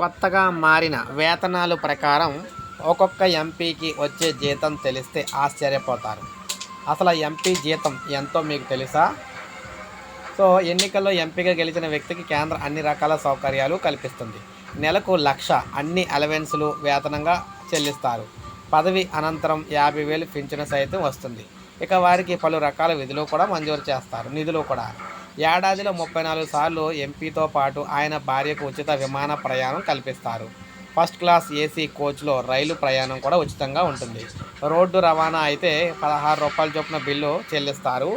కొత్తగా మారిన వేతనాలు ప్రకారం ఒక్కొక్క ఎంపీకి వచ్చే జీతం తెలిస్తే ఆశ్చర్యపోతారు. అసలు ఎంపీ జీతం ఎంతో మీకు తెలుసా? సో ఎన్నికల్లో ఎంపీగా గెలిచిన వ్యక్తికి కేంద్రం అన్ని రకాల సౌకర్యాలు కల్పిస్తుంది. నెలకు లక్ష అన్ని అలవెన్సులు వేతనంగా చెల్లిస్తారు. పదవి అనంతరం యాభై వేలు పింఛను సైతం వస్తుంది. ఇక వారికి పలు రకాల విధులు కూడా మంజూరు చేస్తారు. నిధులు కూడా. ఏడాదిలో ముప్పై నాలుగు సార్లు ఎంపీతో పాటు ఆయన భార్యకు ఉచిత విమాన ప్రయాణం కల్పిస్తారు. ఫస్ట్ క్లాస్ ఏసీ కోచ్లో రైలు ప్రయాణం కూడా ఉచితంగా ఉంటుంది. రోడ్డు రవాణా అయితే పదహారు రూపాయల చొప్పున బిల్లు చెల్లిస్తారు.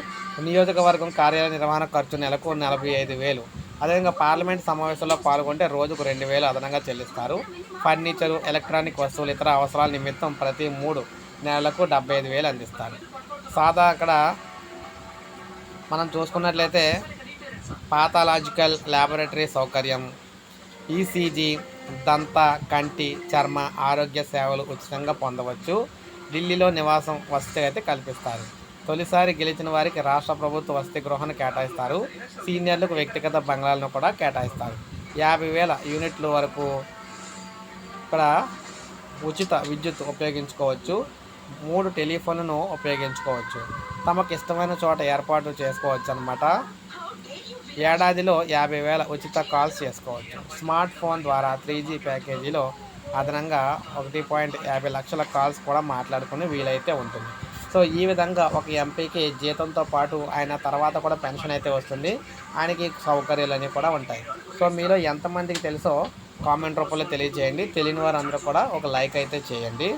నియోజకవర్గం కార్యాలయ నిర్వహణ ఖర్చు నెలకు నలభై ఐదు వేలు. అదేవిధంగా పార్లమెంట్ సమావేశంలో పాల్గొంటే రోజుకు రెండు వేలు అదనంగా చెల్లిస్తారు. ఫర్నిచరు ఎలక్ట్రానిక్ వస్తువులు ఇతర అవసరాల నిమిత్తం ప్రతి మూడు నెలలకు డెబ్బై ఐదు వేలు అందిస్తారు. సాదా అక్కడ మనం చూసుకున్నట్లయితే పాథాలజికల్ ల్యాబొరేటరీ సౌకర్యం ఈసీజీ దంత కంటి చర్మ ఆరోగ్య సేవలు ఉచితంగా పొందవచ్చు. ఢిల్లీలో నివాసం వసతి అయితే కల్పిస్తారు. తొలిసారి గెలిచిన వారికి రాష్ట్ర ప్రభుత్వ వసతి గృహాన్ని కేటాయిస్తారు. సీనియర్లకు వ్యక్తిగత బంగ్లాలను కూడా కేటాయిస్తారు. యాభై వేల యూనిట్ల వరకు ఇక్కడ ఉచిత విద్యుత్ ఉపయోగించుకోవచ్చు. మూడు టెలిఫోన్లను ఉపయోగించుకోవచ్చు. తమకు ఇష్టమైన చోట ఏర్పాటు చేసుకోవచ్చు అనమాట ఏడాదిలో యాభై వేల ఉచిత కాల్స్ చేసుకోవచ్చు. స్మార్ట్ ఫోన్ ద్వారా త్రీ జీ ప్యాకేజీలో అదనంగా ఒకటి పాయింట్ యాభై లక్షల కాల్స్ కూడా మాట్లాడుకునే వీలైతే ఉంటుంది. సో ఈ విధంగా ఒక ఎంపీకి జీతంతో పాటు ఆయన తర్వాత కూడా పెన్షన్ అయితే వస్తుంది. ఆయనకి సౌకర్యాలు అన్నీ కూడా ఉంటాయి. సో మీలో ఎంతమందికి తెలుసో కామెంట్ రూపంలో తెలియజేయండి. తెలియని వారు కూడా ఒక లైక్ అయితే చేయండి.